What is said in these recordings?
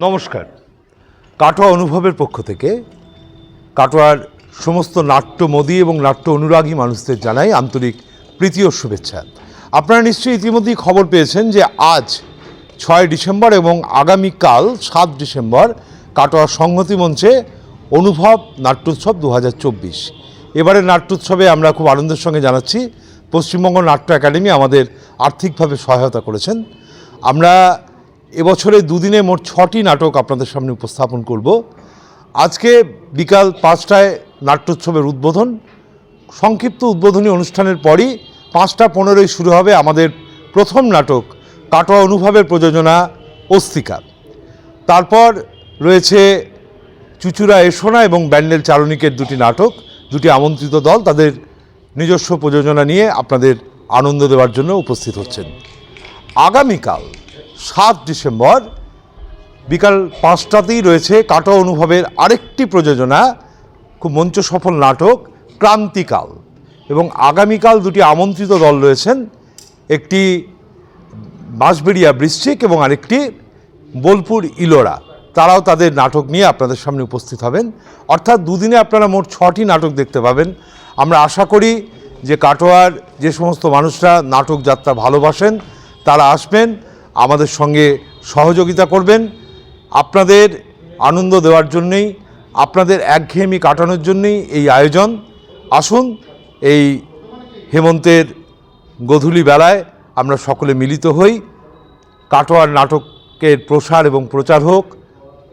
নমস্কার। কাটোয়া অনুভবের পক্ষ থেকে কাটোয়ার সমস্ত নাট্য নাট্যমোদী এবং নাট্য অনুরাগী মানুষদের জানাই আন্তরিক প্রীতি ও শুভেচ্ছা। আপনারা নিশ্চয়ই ইতিমধ্যেই খবর পেয়েছেন যে আজ ছয় ডিসেম্বর এবং আগামীকাল সাত ডিসেম্বর কাটোয়া সংহতি মঞ্চে অনুভব নাট্যোৎসব দু হাজার চব্বিশ। এবারের নাট্যোৎসবে আমরা খুব আনন্দের সঙ্গে জানাচ্ছি, পশ্চিমবঙ্গ নাট্য একাডেমি আমাদের আর্থিকভাবে সহায়তা করেছেন। আমরা এবছরে দুদিনে মোট ছটি নাটক আপনাদের সামনে উপস্থাপন করব। আজকে বিকাল পাঁচটায় নাট্যোৎসবের উদ্বোধন। সংক্ষিপ্ত উদ্বোধনী অনুষ্ঠানের পরই পাঁচটা পনেরোই শুরু হবে আমাদের প্রথম নাটক, কাটোয়া অনুভবের প্রযোজনা অস্তিকা তারপর রয়েছে চুচুড়া এসোনা এবং ব্যান্ডেল চারণিকের দুটি নাটক, দুটি আমন্ত্রিত দল তাদের নিজস্ব প্রযোজনা নিয়ে আপনাদের আনন্দ দেওয়ার জন্য উপস্থিত হচ্ছেন। আগামীকাল সাত ডিসেম্বর, বিকাল পাঁচটাতেই রয়েছে কাটোয়া অনুভবের আরেকটি প্রযোজনা, খুব মঞ্চ সফল নাটক, ক্রান্তিকাল। এবং আগামীকাল দুটি আমন্ত্রিত দল রয়েছেন, একটি বাঁশবেড়িয়া বৃশ্চিক এবং আরেকটি বোলপুর ইলোরা। তারাও তাদের নাটক নিয়ে আপনাদের সামনে উপস্থিত হবেন। অর্থাৎ দুদিনে আপনারা মোট ছটি নাটক দেখতে পাবেন। আমরা আশা করি যে কাটোয়ার যে সমস্ত মানুষরা নাটক যাত্রা ভালোবাসেন, তারা আসবেন। আমাদের সঙ্গে সহযোগিতা করবেন। আপনাদের আনন্দ দেওয়ার জন্যেই, আপনাদের একঘেয়েমি কাটানোর জন্যেই এই আয়োজন। আসুন, এই হেমন্তের গধূলি বেলায় আমরা সকলে মিলিত হই। কাটোয়ার নাটকের প্রসার এবং প্রচার হোক,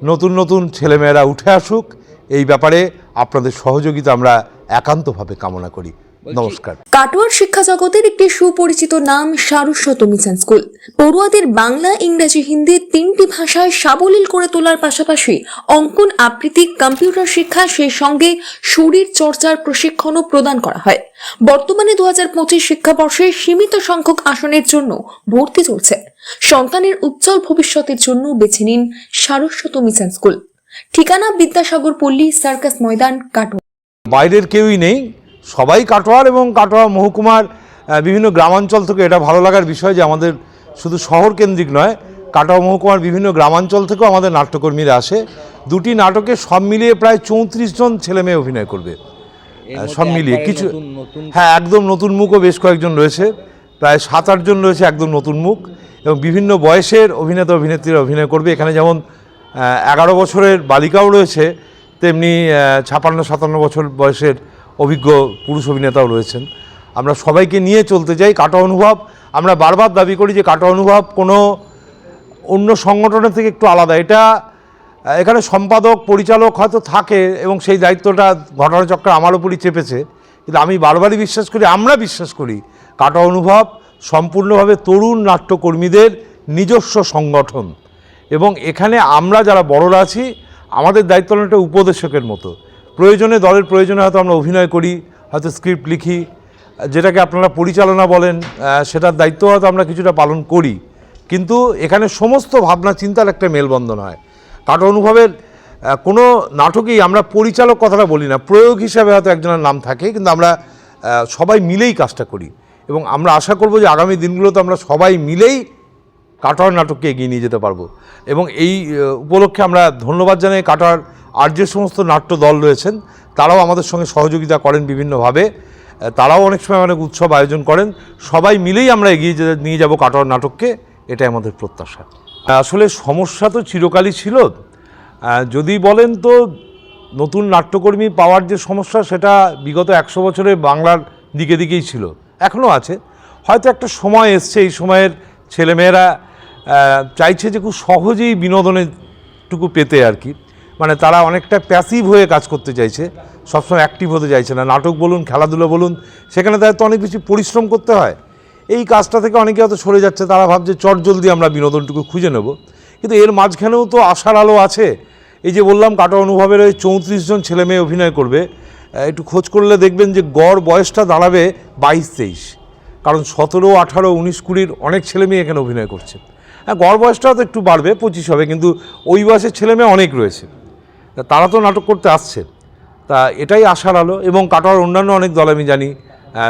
নতুন নতুন ছেলেমেয়েরা উঠে আসুক, এই ব্যাপারে আপনাদের সহযোগিতা আমরা একান্তভাবে কামনা করি। নমস্কার। কাটোয়ার শিক্ষা জগতের একটি সুপরিচিত নাম সারস্বত মিশন স্কুল। পড়ুয়াদের বাংলা ইংরেজি হিন্দি তিনটি ভাষায় সাবলীল করে তোলার পাশাপাশি অঙ্কন আবৃত্তি কম্পিউটার শিক্ষা সেই সঙ্গে শরীর চর্চার প্রশিক্ষণও প্রদান করা হয়। বর্তমানে দু হাজার পঁচিশ শিক্ষাবর্ষে সীমিত সংখ্যক আসনের জন্য ভর্তি চলছে। সন্তানের উজ্জ্বল ভবিষ্যতের জন্য বেছে নিন সারস্বত মিশন স্কুল। ঠিকানা বিদ্যাসাগর পল্লী সার্কাস ময়দান কাটোয়া। বাইরের কেউই নেই সবাই কাটোয়ার এবং কাটোয়া মহকুমার বিভিন্ন গ্রামাঞ্চল থেকে এটা ভালো লাগার বিষয় যে আমাদের শুধু শহর কেন্দ্রিক নয় কাটোয়া মহকুমার বিভিন্ন গ্রামাঞ্চল থেকেও আমাদের নাট্যকর্মীরা আসে। দুটি নাটকে সব মিলিয়ে প্রায় চৌত্রিশ জন ছেলে মেয়ে অভিনয় করবে। সব মিলিয়ে কিছু হ্যাঁ একদম নতুন মুখও বেশ কয়েকজন রয়েছে। প্রায় সাত আটজন রয়েছে একদম নতুন মুখ। এবং বিভিন্ন বয়সের অভিনেতা অভিনেত্রীরা অভিনয় করবে। এখানে যেমন এগারো বছরের বালিকাও রয়েছে তেমনি ছাপান্ন সাতান্ন বছর বয়সের অভিজ্ঞ পুরুষ অভিনেতাও রয়েছেন। আমরা সবাইকে নিয়ে চলতে চাই কাটা অনুভব। আমরা বারবার দাবি করি যে কাটা অনুভব কোনো অন্য সংগঠনের থেকে একটু আলাদা। এটা এখানে সম্পাদক, পরিচালক হয়তো থাকে এবং সেই দায়িত্বটা ঘটনাচক্র আমার উপরই চেপেছে। কিন্তু আমি বারবারই বিশ্বাস করি, আমরা বিশ্বাস করি কাটা অনুভব সম্পূর্ণভাবে তরুণ নাট্যকর্মীদের নিজস্ব সংগঠন। এবং এখানে আমরা যারা বড়রা আছি, আমাদের দায়িত্ব অনেকটা উপদেশকের মতো। প্রয়োজনে, দলের প্রয়োজনে হয়তো আমরা অভিনয় করি, হয়তো স্ক্রিপ্ট লিখি, যেটাকে আপনারা পরিচালনা বলেন সেটার দায়িত্ব হয়তো আমরা কিছুটা পালন করি। কিন্তু এখানে সমস্ত ভাবনা, চিন্তার একটা মেলবন্ধন হয়। কাটো অনুভবের কোনো নাটকেই আমরা পরিচালক কথাটা বলি না, প্রয়োগ হিসাবে হয়তো একজনের নাম থাকে, কিন্তু আমরা সবাই মিলেই কাজটা করি। এবং আমরা আশা করব যে আগামী দিনগুলোতে আমরা সবাই মিলেই কাটোয়ার নাটককে এগিয়ে নিয়ে যেতে পারব। এবং এই উপলক্ষে আমরা ধন্যবাদ জানাই কাটার আর যে সমস্ত নাট্য দল রয়েছেন, তারাও আমাদের সঙ্গে সহযোগিতা করেন বিভিন্নভাবে। তারাও অনেক সময় অনেক উৎসব আয়োজন করেন। সবাই মিলেই আমরা এগিয়ে নিয়ে যাব কাটোয়ার নাটককে। এটাই আমাদের প্রত্যাশা। আসলে সমস্যা তো চিরকালই ছিল। যদি বলেন তো নতুন নাট্যকর্মী পাওয়ার যে সমস্যা, সেটা বিগত একশো বছরে বাংলার দিকে দিকেই ছিল। এখনও আছে। হয়তো একটা সময় এসছে এই সময়ের ছেলেমেয়েরা চাইছে যে খুব সহজেই বিনোদনেরটুকু পেতে আর কি। মানে তারা অনেকটা প্যাসিভ হয়ে কাজ করতে চাইছে, সবসময় অ্যাক্টিভ হতে চাইছে না। নাটক বলুন, খেলাধুলো বলুন, সেখানে তাদের তো অনেক বেশি পরিশ্রম করতে হয়। এই কাজটা থেকে অনেকে হয়তো সরে যাচ্ছে, তারা ভাবছে চট জলদি আমরা বিনোদনটুকু খুঁজে নেব। কিন্তু এর মাঝখানেও তো আশার আলো আছে। এই যে বললাম কাটা অনুভবের ওই চৌত্রিশ জন ছেলে মেয়ে অভিনয় করবে একটু খোঁজ করলে দেখবেন যে গড় বয়সটা দাঁড়াবে বাইশ তেইশ। কারণ সতেরো, আঠারো, উনিশ, কুড়ির অনেক ছেলে মেয়ে এখানে অভিনয় করছে। হ্যাঁ গড় বয়সটাও তো একটু বাড়বে, পঁচিশ হবে, কিন্তু ওই বয়সের ছেলে মেয়ে অনেক রয়েছে। তারা তো নাটক করতে আসছে। তা এটাই আশার আলো, এবং কাটোয়ার অন্যান্য অনেক দল আমি জানি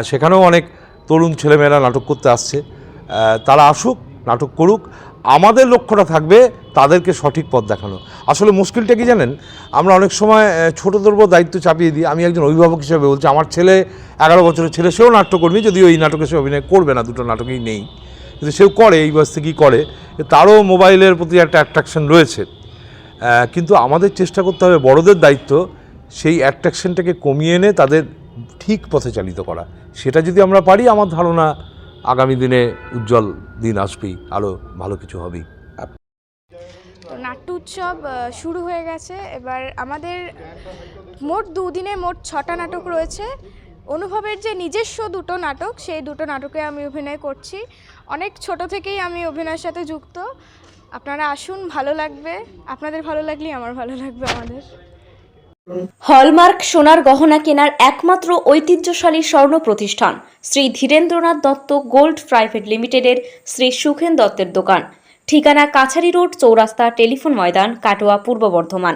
সেখানেও অনেক তরুণ ছেলেমেয়েরা নাটক করতে আসছে। তারা আসুক, নাটক করুক, আমাদের লক্ষ্যটা থাকবে তাদেরকে সঠিক পথ দেখানো। আসলে মুশকিলটা কি জানেন, আমরা অনেক সময় ছোটদের উপর দায়িত্ব চাপিয়ে দিই। আমি একজন অভিভাবক হিসেবে বলছি, আমার ছেলে এগারো বছরের ছেলে, সেও নাট্যকর্মী, যদিও এই নাটকে সে অভিনয় করবে না, দুটো নাটকেই নেই। কিন্তু সেও করে, এই বয়স থেকেই করে। তারও মোবাইলের প্রতি একটা অ্যাট্রাকশন রয়েছে। কিন্তু আমাদের চেষ্টা করতে হবে, বড়দের দায়িত্ব, সেই অ্যাট্রাকশনটাকে কমিয়ে এনে তাদের ঠিক পথে চালিত করা। সেটা যদি আমরা পারি, আমার ধারণা আগামী দিনে উজ্জ্বল দিন আসবেই, আরও ভালো কিছু হবেই। তো নাট্য উৎসব শুরু হয়ে গেছে। এবার আমাদের মোট দুদিনে মোট ছটা নাটক রয়েছে। অনুভবের যে নিজস্ব দুটো নাটক, সেই দুটো নাটকে আমি অভিনয় করছি। অনেক ছোট থেকেই আমি অভিনয়ের সাথে যুক্ত। আপনারা আসুন, ভালো লাগবে। আপনাদের ভালো লাগলেই আমার ভালো লাগবে আমাদের। হলমার্ক সোনার গহনা কেনার একমাত্র ঐতিহ্যশালী স্বর্ণ প্রতিষ্ঠান শ্রী ধীরেন্দ্রনাথ দত্ত গোল্ড প্রাইভেট লিমিটেডের শ্রী সুখেন দত্তের দোকান। ঠিকানা কাছারি রোড চৌরাস্তা টেলিফোন ময়দান, কাটোয়া, পূর্ব বর্ধমান।